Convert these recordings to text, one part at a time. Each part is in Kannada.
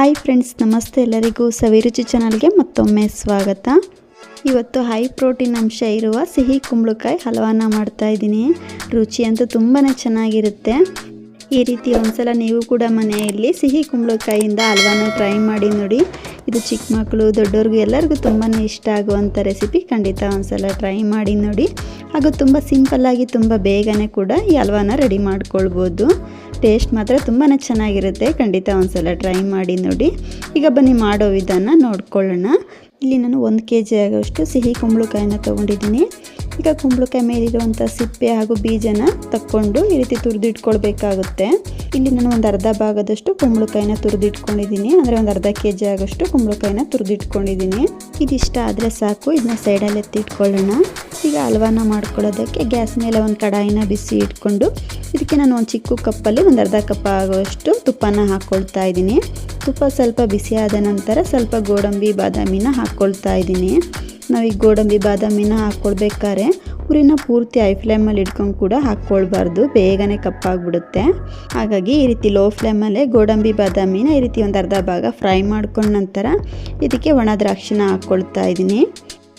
ಹಾಯ್ ಫ್ರೆಂಡ್ಸ್ ನಮಸ್ತೆ ಎಲ್ಲರಿಗೂ ಸವಿರುಚಿ ಚಾನಲ್ಗೆ ಮತ್ತೊಮ್ಮೆ ಸ್ವಾಗತ. ಇವತ್ತು ಹೈ ಪ್ರೋಟೀನ್ ಅಂಶ ಇರುವ ಸಿಹಿ ಕುಂಬಳಕಾಯಿ ಹಲ್ವಾನ ಮಾಡ್ತಾ ಇದ್ದೀನಿ. ರುಚಿ ಅಂತೂ ತುಂಬಾ ಚೆನ್ನಾಗಿರುತ್ತೆ. ಈ ರೀತಿ ಒಂದ್ಸಲ ನೀವು ಕೂಡ ಮನೆಯಲ್ಲಿ ಸಿಹಿ ಕುಂಬಳಕಾಯಿಯಿಂದ ಹಲ್ವಾನ ಟ್ರೈ ಮಾಡಿ ನೋಡಿ. ಇದು ಚಿಕ್ಕ ಮಕ್ಕಳು ದೊಡ್ಡವ್ರಿಗೂ ಎಲ್ಲರಿಗೂ ತುಂಬಾ ಇಷ್ಟ ಆಗುವಂಥ ರೆಸಿಪಿ ಖಂಡಿತ ಒಂದ್ಸಲ ಟ್ರೈ ಮಾಡಿ ನೋಡಿ. ಹಾಗೂ ತುಂಬ ಸಿಂಪಲ್ಲಾಗಿ ತುಂಬ ಬೇಗನೆ ಕೂಡ ಈ ಹಲ್ವಾನ ರೆಡಿ ಮಾಡ್ಕೊಳ್ಬೋದು. ಟೇಸ್ಟ್ ಮಾತ್ರ ತುಂಬಾ ಚೆನ್ನಾಗಿರುತ್ತೆ, ಖಂಡಿತ ಒಂದ್ಸಲ ಟ್ರೈ ಮಾಡಿ ನೋಡಿ. ಈಗ ಬನ್ನಿ ಮಾಡೋ ವಿಧಾನ ನೋಡ್ಕೊಳ್ಳೋಣ. ಇಲ್ಲಿ ನಾನು ಒಂದು ಕೆ ಜಿ ಆಗೋಷ್ಟು ಸಿಹಿ ಕುಂಬಳಕಾಯಿನ ತೊಗೊಂಡಿದ್ದೀನಿ. ಈಗ ಕುಂಬಳಕಾಯಿ ಮೇಲಿರುವಂಥ ಸಿಪ್ಪೆ ಹಾಗೂ ಬೀಜನ ತಕ್ಕೊಂಡು ಈ ರೀತಿ ತುರಿದಿಟ್ಕೊಳ್ಬೇಕಾಗುತ್ತೆ. ಇಲ್ಲಿ ನಾನು ಒಂದು ಅರ್ಧ ಭಾಗದಷ್ಟು ಕುಂಬಳಕಾಯಿನ ತುರಿದಿಟ್ಕೊಂಡಿದ್ದೀನಿ. ಅಂದರೆ ಒಂದು ಅರ್ಧ ಕೆ ಜಿ ಆಗೋಷ್ಟು ಕುಂಬಳಕಾಯಿನ ತುರಿದಿಟ್ಕೊಂಡಿದ್ದೀನಿ. ಇದಿಷ್ಟ ಆದರೆ ಸಾಕು ಇದನ್ನ ಸೈಡಲ್ಲಿ ಎತ್ತಿಟ್ಕೊಳ್ಳೋಣ. ಈಗ ಹಲ್ವಾನ ಮಾಡ್ಕೊಳ್ಳೋದಕ್ಕೆ ಗ್ಯಾಸ್ ಮೇಲೆ ಒಂದು ಕಡಾಯಿನ ಬಿಸಿ ಇಟ್ಕೊಂಡು, ಇದಕ್ಕೆ ನಾನು ಒಂದು ಚಿಕ್ಕ ಕಪ್ಪಲ್ಲಿ ಒಂದು ಅರ್ಧ ಕಪ್ ಆಗೋಷ್ಟು ತುಪ್ಪನ ಹಾಕ್ಕೊಳ್ತಾ ಇದ್ದೀನಿ. ತುಪ್ಪ ಸ್ವಲ್ಪ ಬಿಸಿ ಆದ ನಂತರ ಸ್ವಲ್ಪ ಗೋಡಂಬಿ, ಬಾದಾಮಿನ ಹಾಕ್ಕೊಳ್ತಾ ಇದ್ದೀನಿ. ನಾವು ಈ ಗೋಡಂಬಿ, ಬಾದಾಮಿನ ಹಾಕ್ಕೊಳ್ಬೇಕಾದ್ರೆ ಉರಿನ ಪೂರ್ತಿ ಐ ಫ್ಲೇಮಲ್ಲಿ ಇಟ್ಕೊಂಡು ಕೂಡ ಹಾಕ್ಕೊಳ್ಬಾರ್ದು. ಬೇಗನೆ ಕಪ್ಪಾಗ್ಬಿಡುತ್ತೆ. ಹಾಗಾಗಿ ಈ ರೀತಿ ಲೋ ಫ್ಲೇಮಲ್ಲೇ ಗೋಡಂಬಿ, ಬಾದಾಮಿನ ಈ ರೀತಿ ಒಂದು ಅರ್ಧ ಭಾಗ ಫ್ರೈ ಮಾಡ್ಕೊಂಡ ನಂತರ ಇದಕ್ಕೆ ಒಣ ದ್ರಾಕ್ಷಿನ ಹಾಕ್ಕೊಳ್ತಾ ಇದ್ದೀನಿ.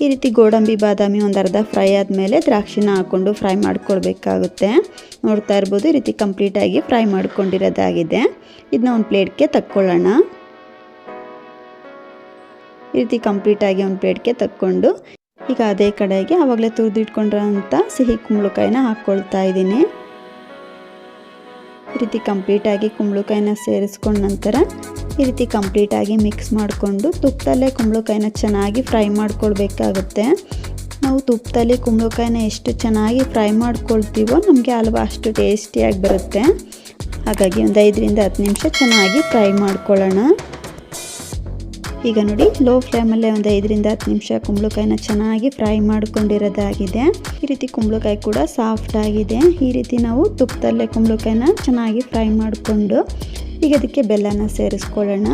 ಈ ರೀತಿ ಗೋಡಂಬಿ, ಬಾದಾಮಿ ಒಂದು ಅರ್ಧ ಫ್ರೈ ಆದಮೇಲೆ ದ್ರಾಕ್ಷಿನ ಹಾಕ್ಕೊಂಡು ಫ್ರೈ ಮಾಡ್ಕೊಳ್ಬೇಕಾಗುತ್ತೆ. ನೋಡ್ತಾ ಇರ್ಬೋದು ಈ ರೀತಿ ಕಂಪ್ಲೀಟಾಗಿ ಫ್ರೈ ಮಾಡ್ಕೊಂಡಿರೋದಾಗಿದೆ. ಇದನ್ನ ಒಂದು ಪ್ಲೇಟ್ಗೆ ತಕ್ಕೊಳ್ಳೋಣ. ಈ ರೀತಿ ಕಂಪ್ಲೀಟಾಗಿ ಒಂದು ಪ್ಲೇಟ್ಗೆ ತಕ್ಕೊಂಡು ಈಗ ಅದೇ ಕಡೆಗೆ ಆವಾಗಲೇ ತುರಿದಿಟ್ಕೊಂಡಿರೋಂಥ ಸಿಹಿ ಕುಂಬಳಕಾಯಿನ ಹಾಕ್ಕೊಳ್ತಾ ಇದ್ದೀನಿ. ಈ ರೀತಿ ಕಂಪ್ಲೀಟಾಗಿ ಕುಂಬಳಕಾಯಿನ ಸೇರಿಸ್ಕೊಂಡ ನಂತರ ಈ ರೀತಿ ಕಂಪ್ಲೀಟಾಗಿ ಮಿಕ್ಸ್ ಮಾಡಿಕೊಂಡು ತುಪ್ಪದಲ್ಲೇ ಕುಂಬಳಕಾಯಿನ ಚೆನ್ನಾಗಿ ಫ್ರೈ ಮಾಡ್ಕೊಳ್ಬೇಕಾಗುತ್ತೆ. ನಾವು ತುಪ್ಪದಲ್ಲಿ ಕುಂಬಳಕಾಯಿನ ಎಷ್ಟು ಚೆನ್ನಾಗಿ ಫ್ರೈ ಮಾಡ್ಕೊಳ್ತೀವೋ ನಮಗೆ ಹಲ್ವಾ ಅಷ್ಟು ಟೇಸ್ಟಿಯಾಗಿ ಬರುತ್ತೆ. ಹಾಗಾಗಿ ಒಂದು ಐದರಿಂದ ಹತ್ತು ನಿಮಿಷ ಚೆನ್ನಾಗಿ ಫ್ರೈ ಮಾಡ್ಕೊಳ್ಳೋಣ. ಈಗ ನೋಡಿ ಲೋ ಫ್ಲೇಮಲ್ಲೇ ಒಂದು ಐದರಿಂದ ಹತ್ತು ನಿಮಿಷ ಕುಂಬಳಕಾಯಿನ ಚೆನ್ನಾಗಿ ಫ್ರೈ ಮಾಡ್ಕೊಂಡಿರೋದಾಗಿದೆ. ಈ ರೀತಿ ಕುಂಬಳಕಾಯಿ ಕೂಡ ಸಾಫ್ಟ್ ಆಗಿದೆ. ಈ ರೀತಿ ನಾವು ತುಪ್ಪದಲ್ಲೇ ಕುಂಬಳಕಾಯಿನ ಚೆನ್ನಾಗಿ ಫ್ರೈ ಮಾಡಿಕೊಂಡು ಈಗ ಅದಕ್ಕೆ ಬೆಲ್ಲನ ಸೇರಿಸ್ಕೊಳ್ಳೋಣ.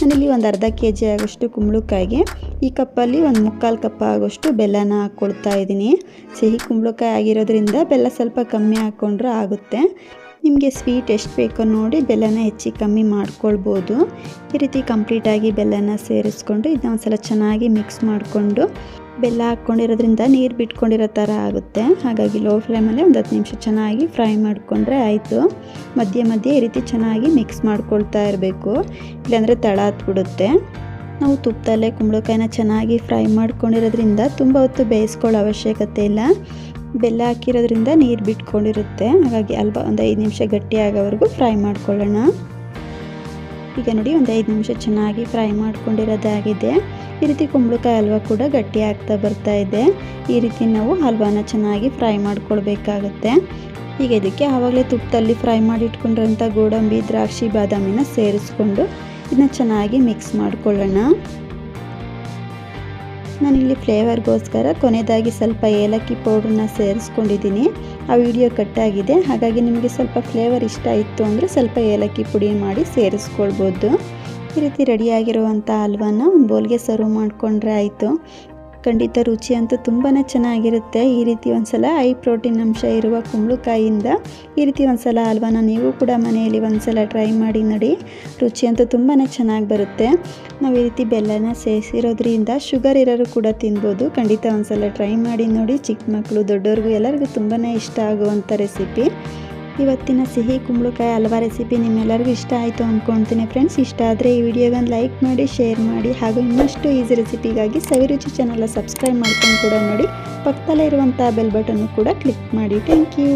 ನಾನಿಲ್ಲಿ ಒಂದು ಅರ್ಧ ಕೆ ಜಿ ಆಗೋಷ್ಟು ಕುಂಬಳಕಾಯಿಗೆ ಈ ಕಪ್ಪಲ್ಲಿ ಒಂದು ಮುಕ್ಕಾಲು ಕಪ್ ಆಗೋಷ್ಟು ಬೆಲ್ಲನ ಹಾಕ್ಕೊಳ್ತಾ ಇದ್ದೀನಿ. ಸಿಹಿ ಕುಂಬಳಕಾಯಿ ಆಗಿರೋದ್ರಿಂದ ಬೆಲ್ಲ ಸ್ವಲ್ಪ ಕಮ್ಮಿ ಹಾಕ್ಕೊಂಡ್ರೆ ಆಗುತ್ತೆ. ನಿಮಗೆ ಸ್ವೀಟ್ ಎಷ್ಟು ಬೇಕೋ ನೋಡಿ ಬೆಲ್ಲನ ಹೆಚ್ಚಿ ಕಮ್ಮಿ ಮಾಡ್ಕೊಳ್ಬೋದು. ಈ ರೀತಿ ಕಂಪ್ಲೀಟಾಗಿ ಬೆಲ್ಲನ ಸೇರಿಸ್ಕೊಂಡು ಇದನ್ನ ಒಂದ್ಸಲ ಚೆನ್ನಾಗಿ ಮಿಕ್ಸ್ ಮಾಡಿಕೊಂಡು ಬೆಲ್ಲ ಹಾಕ್ಕೊಂಡಿರೋದ್ರಿಂದ ನೀರು ಬಿಟ್ಕೊಂಡಿರೋ ಥರ ಆಗುತ್ತೆ. ಹಾಗಾಗಿ ಲೋ ಫ್ಲೇಮಲ್ಲೇ ಒಂದು ಹತ್ತು ನಿಮಿಷ ಚೆನ್ನಾಗಿ ಫ್ರೈ ಮಾಡಿಕೊಂಡ್ರೆ ಆಯಿತು. ಮಧ್ಯೆ ಮಧ್ಯೆ ಈ ರೀತಿ ಚೆನ್ನಾಗಿ ಮಿಕ್ಸ್ ಮಾಡ್ಕೊಳ್ತಾ ಇರಬೇಕು. ಇಲ್ಲಾಂದರೆ ತಳ ಹತ್ಬಿಡುತ್ತೆ. ನಾವು ತುಪ್ಪದಲ್ಲೇ ಕುಂಬಳಕಾಯಿನ ಚೆನ್ನಾಗಿ ಫ್ರೈ ಮಾಡ್ಕೊಂಡಿರೋದ್ರಿಂದ ತುಂಬ ಹೊತ್ತು ಬೇಯಿಸ್ಕೊಳ್ಳೋ ಅವಶ್ಯಕತೆ ಇಲ್ಲ. ಬೆಲ್ಲ ಹಾಕಿರೋದ್ರಿಂದ ನೀರು ಬಿಟ್ಕೊಂಡಿರುತ್ತೆ. ಹಾಗಾಗಿ ಅಲ್ಪ ಒಂದು ಐದು ನಿಮಿಷ ಗಟ್ಟಿ ಆಗೋವರೆಗೂ ಫ್ರೈ ಮಾಡ್ಕೊಳ್ಳೋಣ. ಈಗ ನೋಡಿ ಒಂದು ಐದು ನಿಮಿಷ ಚೆನ್ನಾಗಿ ಫ್ರೈ ಮಾಡ್ಕೊಂಡಿರೋದಾಗಿದೆ. ಈ ರೀತಿ ಕುಂಬಳಕಾಯಿ ಹಲ್ವ ಕೂಡ ಗಟ್ಟಿ ಆಗ್ತಾ ಬರ್ತಾ ಇದೆ. ಈ ರೀತಿ ನಾವು ಹಲ್ವಾನ ಚೆನ್ನಾಗಿ ಫ್ರೈ ಮಾಡ್ಕೊಳ್ಬೇಕಾಗುತ್ತೆ. ಈಗ ಇದಕ್ಕೆ ಆವಾಗಲೇ ತುಪ್ಪದಲ್ಲಿ ಫ್ರೈ ಮಾಡಿ ಇಟ್ಕೊಂಡಿರೋಂಥ ಗೋಡಂಬಿ, ದ್ರಾಕ್ಷಿ, ಬಾದಾಮಿನ ಸೇರಿಸ್ಕೊಂಡು ಇದನ್ನ ಚೆನ್ನಾಗಿ ಮಿಕ್ಸ್ ಮಾಡ್ಕೊಳ್ಳೋಣ. ನಾನಿಲ್ಲಿ ಫ್ಲೇವರ್ಗೋಸ್ಕರ ಕೊನೆಯದಾಗಿ ಸ್ವಲ್ಪ ಏಲಕ್ಕಿ ಪೌಡ್ರನ್ನ ಸೇರಿಸ್ಕೊಂಡಿದ್ದೀನಿ. ಆ ವಿಡಿಯೋ ಕಟ್ಟಾಗಿದೆ. ಹಾಗಾಗಿ ನಿಮಗೆ ಸ್ವಲ್ಪ ಫ್ಲೇವರ್ ಇಷ್ಟ ಇತ್ತು ಅಂದರೆ ಸ್ವಲ್ಪ ಏಲಕ್ಕಿ ಪುಡಿ ಮಾಡಿ ಸೇರಿಸ್ಕೊಳ್ಬೋದು. ಈ ರೀತಿ ರೆಡಿಯಾಗಿರುವಂಥ ಹಲ್ವಾನ ಒಂದು ಬೋಲ್ಗೆ ಸರ್ವ್ ಮಾಡಿಕೊಂಡ್ರೆ ಆಯಿತು. ಖಂಡಿತ ರುಚಿ ಅಂತೂ ತುಂಬಾ ಚೆನ್ನಾಗಿರುತ್ತೆ. ಈ ರೀತಿ ಒಂದ್ಸಲ ಹೈ ಪ್ರೋಟೀನ್ ಅಂಶ ಇರುವ ಕುಂಬಳಕಾಯಿಯಿಂದ ಈ ರೀತಿ ಒಂದ್ಸಲ ಹಲ್ವಾನ ನೀವು ಕೂಡ ಮನೆಯಲ್ಲಿ ಒಂದ್ಸಲ ಟ್ರೈ ಮಾಡಿ ನೋಡಿ. ರುಚಿ ಅಂತೂ ತುಂಬಾ ಚೆನ್ನಾಗಿ ಬರುತ್ತೆ. ನಾವು ಈ ರೀತಿ ಬೆಲ್ಲನ ಸೇರಿಸಿರೋದ್ರಿಂದ ಶುಗರ್ ಇರೋರು ಕೂಡ ತಿನ್ಬೋದು. ಖಂಡಿತ ಒಂದ್ಸಲ ಟ್ರೈ ಮಾಡಿ ನೋಡಿ. ಚಿಕ್ಕ ಮಕ್ಕಳು ದೊಡ್ಡವ್ರಿಗೂ ಎಲ್ಲರಿಗೂ ತುಂಬಾ ಇಷ್ಟ ಆಗುವಂಥ ರೆಸಿಪಿ. ಇವತ್ತಿನ ಸಿಹಿ ಕುಂಬಳಕಾಯಿ ಹಲ್ವಾ ರೆಸಿಪಿ ನಿಮ್ಮೆಲ್ಲರಿಗೂ ಇಷ್ಟ ಆಯಿತು ಅಂದ್ಕೊಳ್ತೀನಿ ಫ್ರೆಂಡ್ಸ್ ಇಷ್ಟ ಆದರೆ ಈ ವಿಡಿಯೋಗೊಂದು ಲೈಕ್ ಮಾಡಿ ಶೇರ್ ಮಾಡಿ ಹಾಗೂ ಇನ್ನಷ್ಟು ಈಸಿ ರೆಸಿಪಿಗಾಗಿ ಸವಿರುಚಿ ಚಾನಲ್ನ ಸಬ್ಸ್ಕ್ರೈಬ್ ಮಾಡ್ಕೊಂಡು ಕೂಡ ನೋಡಿ. ಪಕ್ಕದಲ್ಲೇ ಇರುವಂಥ ಬೆಲ್ ಬಟನ್ನು ಕೂಡ ಕ್ಲಿಕ್ ಮಾಡಿ. Thank you